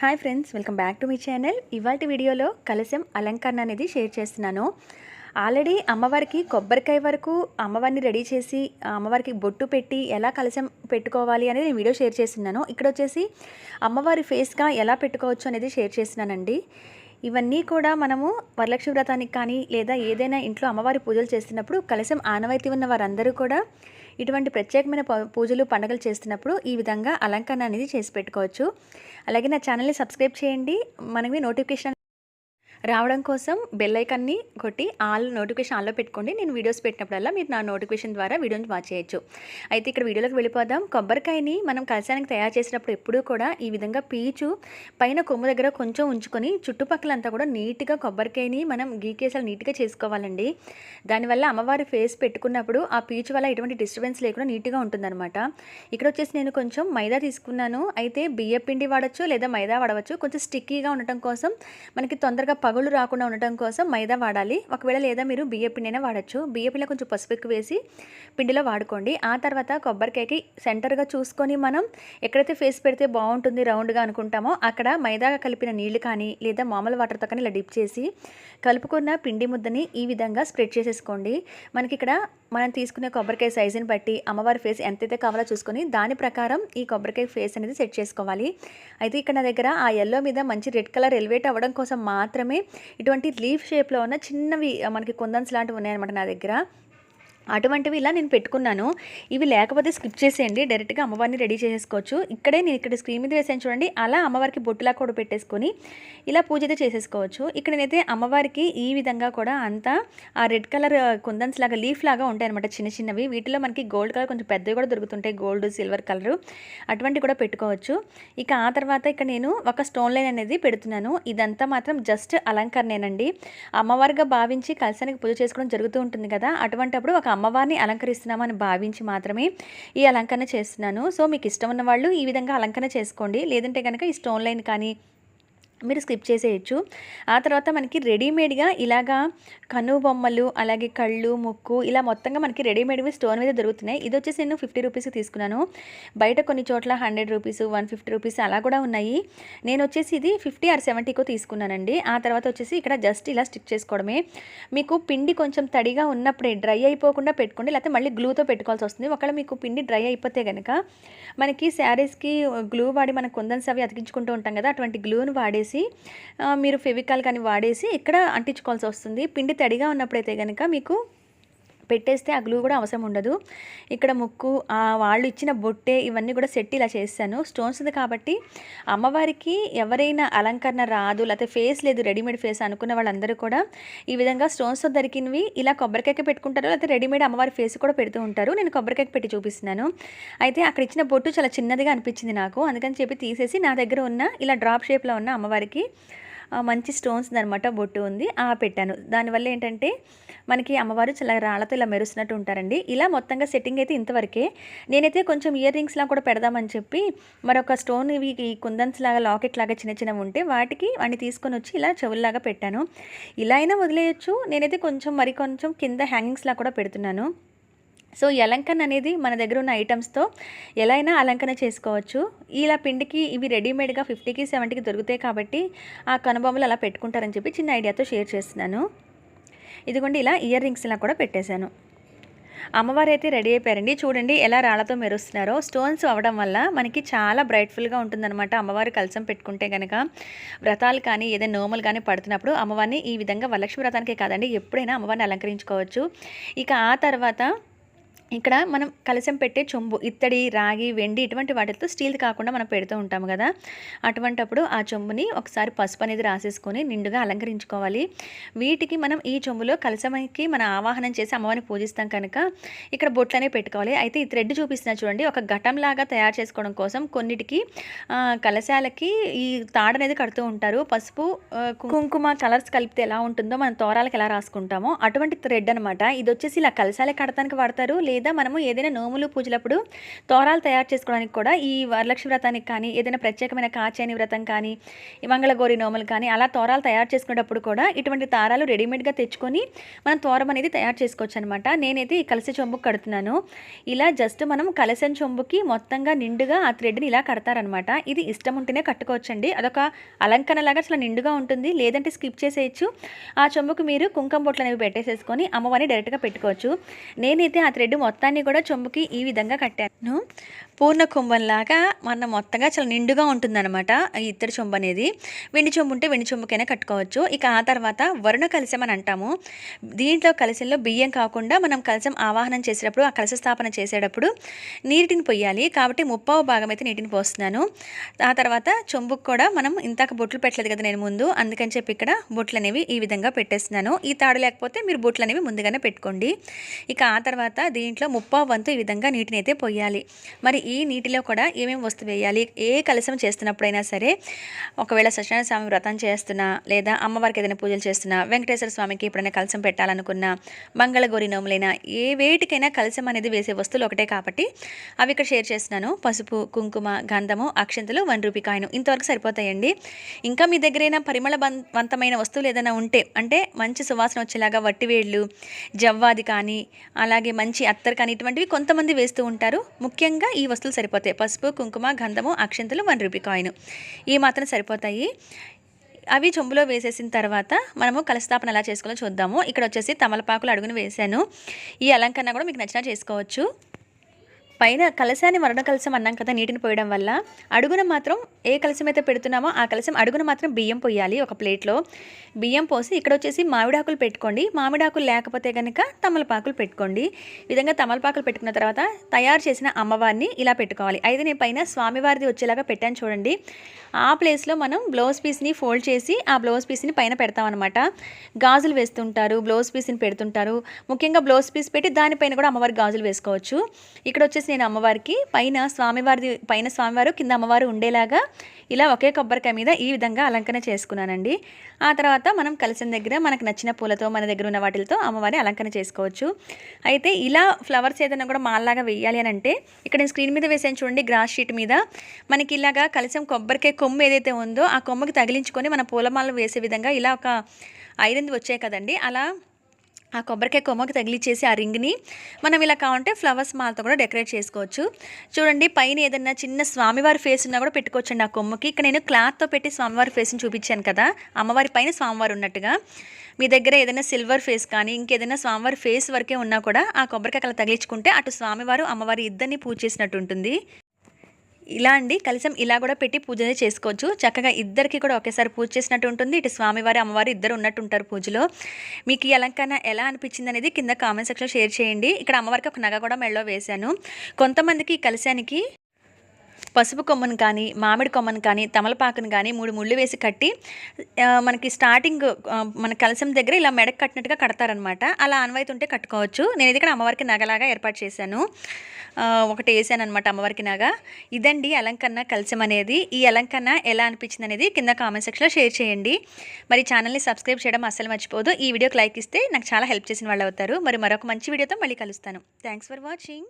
Hi friends welcome back to me channel ఇవాటి వీడియోలో కలశం అలంకరణ అనేది షేర్ చేస్తున్నాను. ఆల్రెడీ అమ్మవారికి కొబ్బరికాయ వరకు అమ్మవారిని రెడీ చేసి అమ్మవారికి బొట్టు పెట్టి ఎలా కలశం పెట్టుకోవాలి అనేది నేను వీడియో షేర్ చేస్తున్నాను. ఇక్కడ వచ్చేసి అమ్మవారి ఫేస్గా ఎలా పెట్టుకోవచ్చు అనేది షేర్ చేస్తున్నానండి. ఇవన్నీ కూడా మనము వరలక్ష్మి వ్రతానికి కానీ లేదా ఏదైనా ఇంట్లో అమ్మవారి పూజలు చేస్తున్నప్పుడు కలశం ఆనవాయితీ ఉన్న వారందరూ కూడా ఇటువంటి ప్రత్యేకమైన ప- పూజలు పండుగలు చేస్తున్నప్పుడు ఈ విధంగా అలంకరణ అనేది చేసి పెట్టుకోవచ్చు. అలాగే నా ఛానల్ని సబ్స్క్రైబ్ చేయండి. మనకి నోటిఫికేషన్ రావడం కోసం బెల్ ఐకాన్ని కొట్టి ఆల్ నోటిఫికేషన్ ఆన్లో పెట్టుకోండి. నేను వీడియోస్ పెట్టినప్పుడల్లా మీరు నా నోటిఫికేషన్ ద్వారా వీడియోని వాచ్ చేయొచ్చు. అయితే ఇక్కడ వీడియోలోకి వెళ్ళిపోదాం. కొబ్బరికాయని మనం కలసానికి తయారు చేసినప్పుడు ఎప్పుడూ కూడా ఈ విధంగా పీచు పైన కొమ్ము దగ్గర కొంచెం ఉంచుకొని చుట్టుపక్కలంతా కూడా నీట్గా కొబ్బరికాయని మనం గీకేసాలు నీట్గా చేసుకోవాలండి. దానివల్ల అమ్మవారి ఫేస్ పెట్టుకున్నప్పుడు ఆ పీచు వల్ల ఎటువంటి డిస్టర్బెన్స్ లేకుండా నీట్గా ఉంటుందన్నమాట. ఇక్కడ వచ్చేసి నేను కొంచెం మైదా తీసుకున్నాను. అయితే బియ్య పిండి వాడచ్చు లేదా మైదా వాడవచ్చు. కొంచెం స్టిక్కీగా ఉండటం కోసం మనకి తొందరగా పగులు రాకుండా ఉండటం కోసం మైదా వాడాలి. ఒకవేళ లేదా మీరు బియ్య పిండినే వాడచ్చు. బియ్య పిండిలో కొంచెం పసుపు ఎక్కువ వేసి పిండిలో వాడుకోండి. ఆ తర్వాత కొబ్బరికాయకి సెంటర్గా చూసుకొని మనం ఎక్కడైతే ఫేస్ పెడితే బాగుంటుంది రౌండ్గా అనుకుంటామో అక్కడ మైదా కలిపిన నీళ్ళు కానీ లేదా మామూలు వాటర్తో కానీ ఇలా డిప్ చేసి కలుపుకున్న పిండి ముద్దని ఈ విధంగా స్ప్రెడ్ చేసేసుకోండి. మనకి ఇక్కడ మనం తీసుకునే కొబ్బరికాయ సైజుని బట్టి అమ్మవారి ఫేస్ ఎంతైతే కావాలో చూసుకొని దాని ప్రకారం ఈ కొబ్బరికాయ ఫేస్ అనేది సెట్ చేసుకోవాలి. అయితే ఇక్కడ నా దగ్గర ఆ ఎల్లో మీద మంచి రెడ్ కలర్ ఎలివేట్ అవ్వడం కోసం మాత్రమే ఇటువంటి లీఫ్ షేప్లో ఉన్న చిన్నవి మనకి కుందన్స్ లాంటివి ఉన్నాయన్నమాట నా దగ్గర. అటువంటివి ఇలా నేను పెట్టుకున్నాను. ఇవి లేకపోతే స్కిప్ చేసేయండి. డైరెక్ట్గా అమ్మవారిని రెడీ చేసేసుకోవచ్చు. ఇక్కడే నేను ఇక్కడ స్క్రీన్ మీద వేసాను చూడండి. అలా అమ్మవారికి బొట్టులా కూడా పెట్టేసుకొని ఇలా పూజ అయితే చేసేసుకోవచ్చు. ఇక్కడ నేనైతే అమ్మవారికి ఈ విధంగా కూడా అంతా ఆ రెడ్ కలర్ కుందన్స్ లాగా లీఫ్ లాగా ఉంటాయి అనమాట చిన్న చిన్నవి. వీటిలో మనకి గోల్డ్ కలర్ కొంచెం పెద్దవి కూడా దొరుకుతుంటాయి. గోల్డ్ సిల్వర్ కలర్ అటువంటి కూడా పెట్టుకోవచ్చు. ఇక ఆ తర్వాత ఇక్కడ నేను ఒక స్టోన్ లైన్ అనేది పెడుతున్నాను. ఇదంతా మాత్రం జస్ట్ అలంకరణేనండి. అమ్మవారిగా భావించి కలశానికి పూజ చేసుకోవడం జరుగుతూ ఉంటుంది కదా అటువంటిప్పుడు ఒక అమ్మవారిని అలంకరిస్తున్నామని భావించి మాత్రమే ఈ అలంకరణ చేస్తున్నాను. సో మీకు ఇష్టం ఉన్న వాళ్ళు ఈ విధంగా అలంకరణ చేసుకోండి. లేదంటే కనుక ఈ స్టోన్ లైన్ కానీ మీరు స్కిప్ చేసేయచ్చు. ఆ తర్వాత మనకి రెడీమేడ్గా ఇలాగా కను బొమ్మలు అలాగే కళ్ళు ముక్కు ఇలా మొత్తంగా మనకి రెడీమేడ్వి స్టోన్ మీద దొరుకుతున్నాయి. ఇది వచ్చేసి నేను ఫిఫ్టీ రూపీస్కి తీసుకున్నాను. బయట కొన్ని చోట్ల hundred rupees one fifty rupees అలా కూడా ఉన్నాయి. నేను వచ్చేసి ఇది ఫిఫ్టీ ఆర్ సెవెంటీకో తీసుకున్నానండి. ఆ తర్వాత వచ్చేసి ఇక్కడ జస్ట్ ఇలా స్టిక్ చేసుకోవడమే. మీకు పిండి కొంచెం తడిగా ఉన్నప్పుడే డ్రై అయిపోకుండా పెట్టుకోండి. లేకపోతే మళ్ళీ గ్లూతో పెట్టుకోవాల్సి వస్తుంది. ఒకవేళ మీకు పిండి డ్రై అయిపోతే కనుక మనకి శారీస్కి గ్లూ వాడి మన కుందన్స్ అవి అతికించుకుంటూ ఉంటాం కదా అటువంటి గ్లూని వాడేసి ఆ, మీరు ఫెవికాల్ కానీ వాడేసి ఇక్కడ అంటించుకోవాల్సి వస్తుంది. పిండి తడిగా ఉన్నప్పుడైతే కనుక మీకు పెట్టేస్తే ఆ గ్లూ కూడా అవసరం ఉండదు. ఇక్కడ ముక్కు వాళ్ళు ఇచ్చిన బొట్టే ఇవన్నీ కూడా సెట్ ఇలా చేస్తాను. స్టోన్స్ ఉంది కాబట్టి అమ్మవారికి ఎవరైనా అలంకరణ రాదు లేకపోతే ఫేస్ లేదు రెడీమేడ్ ఫేస్ అనుకున్న వాళ్ళందరూ కూడా ఈ విధంగా స్టోన్స్తో దొరికినవి ఇలా కొబ్బరికాయ పెట్టుకుంటారు లేకపోతే రెడీమేడ్ అమ్మవారి ఫేస్ కూడా పెడుతూ ఉంటారు. నేను కొబ్బరికాయ పెట్టి చూపిస్తున్నాను. అయితే అక్కడ ఇచ్చిన బొట్టు చాలా చిన్నదిగా అనిపించింది నాకు. అందుకని చెప్పి తీసేసి నా దగ్గర ఉన్న ఇలా డ్రాప్ షేప్లో ఉన్న అమ్మవారికి మంచి స్టోన్స్ అనమాట బొట్టు ఉంది. ఆ పెట్టాను. దానివల్ల ఏంటంటే మనకి అమ్మవారు చాలా రాళ్ళతో ఇలా మెరుస్తున్నట్టు ఉంటారండి. ఇలా మొత్తంగా సెట్టింగ్ అయితే ఇంతవరకే. నేనైతే కొంచెం ఇయర్ రింగ్స్లా కూడా పెడదామని చెప్పి మరొక స్టోన్ ఇవి ఈ కుందన్స్ లాగా లాకెట్ లాగా చిన్న చిన్నవి ఉంటే వాటికి వాడిని తీసుకొని వచ్చి ఇలా చెవుల్లాగా పెట్టాను. ఇలా అయినా వదిలేయచ్చు. నేనైతే కొంచెం మరి కొంచెం కింద హ్యాంగింగ్స్లా కూడా పెడుతున్నాను. సో ఈ అలంకరణ అనేది మన దగ్గర ఉన్న ఐటమ్స్తో ఎలా అయినా అలంకరణ చేసుకోవచ్చు. ఇలా పిండికి ఇవి రెడీమేడ్గా ఫిఫ్టీకి సెవెంటీకి దొరుకుతాయి కాబట్టి ఆ కనుబొమ్మలు అలా పెట్టుకుంటారని చెప్పి చిన్న ఐడియాతో షేర్ చేస్తున్నాను. ఇదిగోండి ఇలా ఇయర్ రింగ్స్ ఇలా కూడా పెట్టేశాను. అమ్మవారు అయితే రెడీ అయిపోయారండి. చూడండి ఎలా రాళ్ళతో మెరుస్తున్నారో. స్టోన్స్ అవ్వడం వల్ల మనకి చాలా బ్రైట్ఫుల్గా ఉంటుందన్నమాట అమ్మవారు కలసం పెట్టుకుంటే కనుక వ్రతాలు కానీ ఏదైనా నోములు కానీ పడుతున్నప్పుడు అమ్మవారిని ఈ విధంగా వరలక్ష్మి వ్రతానికే కాదండి ఎప్పుడైనా అమ్మవారిని అలంకరించుకోవచ్చు. ఇక ఆ తర్వాత ఇక్కడ మనం కలశం పెట్టే చెంబు ఇత్తడి రాగి వెండి ఇటువంటి వాటితో స్టీల్ కాకుండా మనం పెడుతూ ఉంటాము కదా. అటువంటప్పుడు ఆ చెంబుని ఒకసారి పసుపు అనేది రాసేసుకొని నిండుగా అలంకరించుకోవాలి. వీటికి మనం ఈ చెంబులో కలశంకి మనం ఆవాహనం చేసి అమ్మవారిని పూజిస్తాం కనుక ఇక్కడ బొట్లనే పెట్టుకోవాలి. అయితే ఈ థ్రెడ్ చూపిస్తున్నా చూడండి ఒక ఘటంలాగా తయారు చేసుకోవడం కోసం కొన్నిటికి కలశాలకి ఈ తాడు అనేది కడుతూ ఉంటారు. పసుపు కుంకుమ కలర్స్ కలిపితే ఎలా ఉంటుందో మనం తోరాలకు ఎలా రాసుకుంటామో అటువంటి థ్రెడ్ అనమాట ఇది వచ్చేసి ఇలా కలశాలే కడతానికి వాడతారు లేదా మనము ఏదైనా నోములు పూజలప్పుడు తోరాలు తయారు చేసుకోవడానికి కూడా ఈ వరలక్ష్మి వ్రతానికి కానీ ఏదైనా ప్రత్యేకమైన కాచేని వ్రతం కానీ మంగళగోరి నోములు కానీ అలా తోరాలు తయారు చేసుకునేటప్పుడు కూడా ఇటువంటి తారాలు రెడీమేడ్గా తెచ్చుకొని మనం తోరం అనేది తయారు చేసుకోవచ్చు అనమాట నేనైతే ఈ కలిసి చెంబుకు కడుతున్నాను. ఇలా జస్ట్ మనం కలసం చెంబుకి మొత్తంగా నిండుగా ఆ థ్రెడ్ని ఇలా కడతారనమాట ఇది ఇష్టం ఉంటేనే కట్టుకోవచ్చండి. అదొక అలంకరణ లాగా నిండుగా ఉంటుంది. లేదంటే స్కిప్ చేసేయచ్చు. ఆ చెంబుకు మీరు కుంకుమ బొట్లు అనేవి పెట్టేసేసుకొని అమ్మవారిని డైరెక్ట్గా పెట్టుకోవచ్చు. నేనైతే ఆ థ్రెడ్ మొత్తాన్ని కూడా చెంబుకి ఈ విధంగా కట్టాను పూర్ణ కుంభంలాగా మన మొత్తంగా చాలా నిండుగా ఉంటుందన్నమాట ఈ ఇత్తడి చెంబు అనేది. వెండి చెంబు ఉంటే వెండి చెంబుకైనా కట్టుకోవచ్చు. ఇక ఆ తర్వాత వరుణ కలశం అని అంటాము. దీంట్లో కలశంలో బియ్యం కాకుండా మనం కలశం ఆవాహనం చేసేటప్పుడు ఆ కలశ స్థాపన చేసేటప్పుడు నీటిని పొయ్యాలి. కాబట్టి ముప్పావు భాగం అయితే నీటిని పోస్తున్నాను. ఆ తర్వాత చెంబుకు కూడా మనం ఇంతాక బొట్లు పెట్టలేదు కదా నేను ముందు. అందుకని చెప్పి ఇక్కడ బొట్లు అనేవి ఈ విధంగా పెట్టేస్తున్నాను. ఈ తాడు లేకపోతే మీరు బొట్లు అనేవి ముందుగానే పెట్టుకోండి. ఇక ఆ తర్వాత దీంట్లో ముప్పావు వంతు ఈ విధంగా నీటిని అయితే పొయ్యాలి. మరి ఈ నీటిలో కూడా ఏమేమి వస్తువు వేయాలి? ఏ కలశం చేస్తున్నప్పుడైనా సరే ఒకవేళ సత్యనారాయణ స్వామి వ్రతం చేస్తున్నా లేదా అమ్మవారికి ఏదైనా పూజలు చేస్తున్నా వెంకటేశ్వర స్వామికి ఎప్పుడైనా కలశం పెట్టాలనుకున్నా మంగళగౌరి నోములైనా ఏ వేటికైనా కలశం అనేది వేసే వస్తువులు ఒకటే కాబట్టి అవి ఇక్కడ షేర్ చేస్తున్నాను. పసుపు కుంకుమ గంధము అక్షంతలు వన్ రూపీ కాయను ఇంతవరకు సరిపోతాయండి. ఇంకా మీ దగ్గరైనా పరిమళ వంతమైన వస్తువులు ఏదైనా ఉంటే అంటే మంచి సువాసన వచ్చేలాగా వట్టివేళ్ళు జవ్వాది కానీ అలాగే మంచి అత్తర్ కానీ ఇటువంటివి కొంతమంది వేస్తూ ఉంటారు. ముఖ్యంగా ఈ వస్తువులు సరిపోతాయి. పసుపు కుంకుమ గంధము అక్షంతలు వన్ రూపీ కాయిన్. ఈ మాత్రం సరిపోతాయి. అవి చెంబులో వేసేసిన తర్వాత మనము కలస్థాపన ఎలా చేసుకోవాలో చూద్దాము. ఇక్కడ వచ్చేసి తమలపాకులు అడుగుని వేసాను ఈ అలంకరణ కూడా మీకు నచ్చినా చేసుకోవచ్చు. పైన కలశాన్ని మరణ కలశం అన్నాం కదా నీటిని పోయడం వల్ల. అడుగున మాత్రం ఏ కలశం అయితే పెడుతున్నామో ఆ కలశం అడుగున మాత్రం బియ్యం పోయాలి ఒక ప్లేట్లో. బియ్యం పోసి ఇక్కడ వచ్చేసి మామిడాకులు పెట్టుకోండి. మామిడాకులు లేకపోతే కనుక తమలపాకులు పెట్టుకోండి. విధంగా తమలపాకులు పెట్టుకున్న తర్వాత తయారు చేసిన అమ్మవారిని ఇలా పెట్టుకోవాలి. అయితే నేను పైన స్వామివారిది వచ్చేలాగా పెట్టాను చూడండి. ఆ ప్లేస్లో మనం బ్లౌజ్ పీస్ని ఫోల్డ్ చేసి ఆ బ్లౌజ్ పీస్ని పైన పెడతామన్నమాట గాజులు వేస్తుంటారు బ్లౌజ్ పీస్ని పెడుతుంటారు. ముఖ్యంగా బ్లౌజ్ పీస్ పెట్టి దానిపైన కూడా అమ్మవారి గాజులు వేసుకోవచ్చు. ఇక్కడ వచ్చేసి నేను అమ్మవారికి పైన స్వామివారిది పైన స్వామివారు కింద అమ్మవారు ఉండేలాగా ఇలా ఒకే కొబ్బరికాయ మీద ఈ విధంగా అలంకరణ చేసుకున్నానండి. ఆ తర్వాత మనం కలిసిన దగ్గర మనకు నచ్చిన పూలతో మన దగ్గర ఉన్న వాటితో అమ్మవారి అలంకరణ చేసుకోవచ్చు. అయితే ఇలా ఫ్లవర్స్ ఏదైనా కూడా మాల్లాగా వేయాలి అని అంటే ఇక్కడ నేను స్క్రీన్ మీద వేసాను చూడండి గ్రాస్ షీట్ మీద. మనకి ఇలాగా కలిసం కొబ్బరికాయ కొమ్ము ఏదైతే ఉందో ఆ కొమ్మకి తగిలించుకొని మన పూలమాల వేసే విధంగా ఇలా ఒక ఐరన్ది వచ్చాయి కదండి. అలా ఆ కొబ్బరికాయ కొమ్మకి తగిలిచ్చేసి ఆ రింగ్ని మనం ఇలా కావాలంటే ఫ్లవర్స్ మాలతో కూడా డెకరేట్ చేసుకోవచ్చు. చూడండి పైన ఏదైనా చిన్న స్వామివారి ఫేస్ ఉన్నా కూడా పెట్టుకోవచ్చండి ఆ కొమ్మకి. ఇక్కడ నేను క్లాత్తో పెట్టి స్వామివారి ఫేస్ని చూపించాను కదా అమ్మవారి పైన స్వామివారు ఉన్నట్టుగా. మీ దగ్గర ఏదైనా సిల్వర్ ఫేస్ కానీ ఇంకేదైనా స్వామివారి ఫేస్ వరకే ఉన్నా కూడా ఆ కొబ్బరికాయ అలా తగిలించుకుంటే అటు స్వామివారు అమ్మవారి ఇద్దరిని పూజ చేసినట్టు ఉంటుంది. ఇలా అండి కలిసం ఇలా కూడా పెట్టి పూజ చేసుకోవచ్చు. చక్కగా ఇద్దరికి కూడా ఒకేసారి పూజ చేసినట్టు ఉంటుంది. ఇటు స్వామివారి అమ్మవారి ఇద్దరు ఉన్నట్టు ఉంటారు పూజలో. మీకు ఈ అలంకరణ ఎలా అనిపించింది అనేది కింద కామెంట్ సెక్షన్లో షేర్ చేయండి. ఇక్కడ అమ్మవారికి ఒక నగ కూడా మెళ్ళో వేశాను. కొంతమందికి ఈ కలిశానికి పసుపు కొమ్మను కానీ మామిడి కొమ్మను కానీ తమలపాకును కానీ మూడు ముళ్ళు వేసి కట్టి మనకి స్టార్టింగ్ మన కలసం దగ్గర ఇలా మెడకు కట్టినట్టుగా కడతారనమాట అలా అన్వయిత ఉంటే కట్టుకోవచ్చు. నేను ఇది ఇక్కడ అమ్మవారికి నగలాగా ఏర్పాటు చేశాను. ఒకటి వేసాను అనమాట అమ్మవారికి నగ. ఇదండి అలంకరణ కలసం అనేది. ఈ అలంకరణ ఎలా అనిపించింది అనేది కింద కామెంట్ సెక్షన్లో షేర్ చేయండి. మరి ఛానల్ని సబ్స్క్రైబ్ చేయడం అస్సలు మర్చిపోదు. ఈ వీడియోకి లైక్ ఇస్తే నాకు చాలా హెల్ప్ చేసిన వాళ్ళు అవుతారు. మరి మరొక మంచి వీడియోతో మళ్ళీ కలుస్తాను. Thanks for watching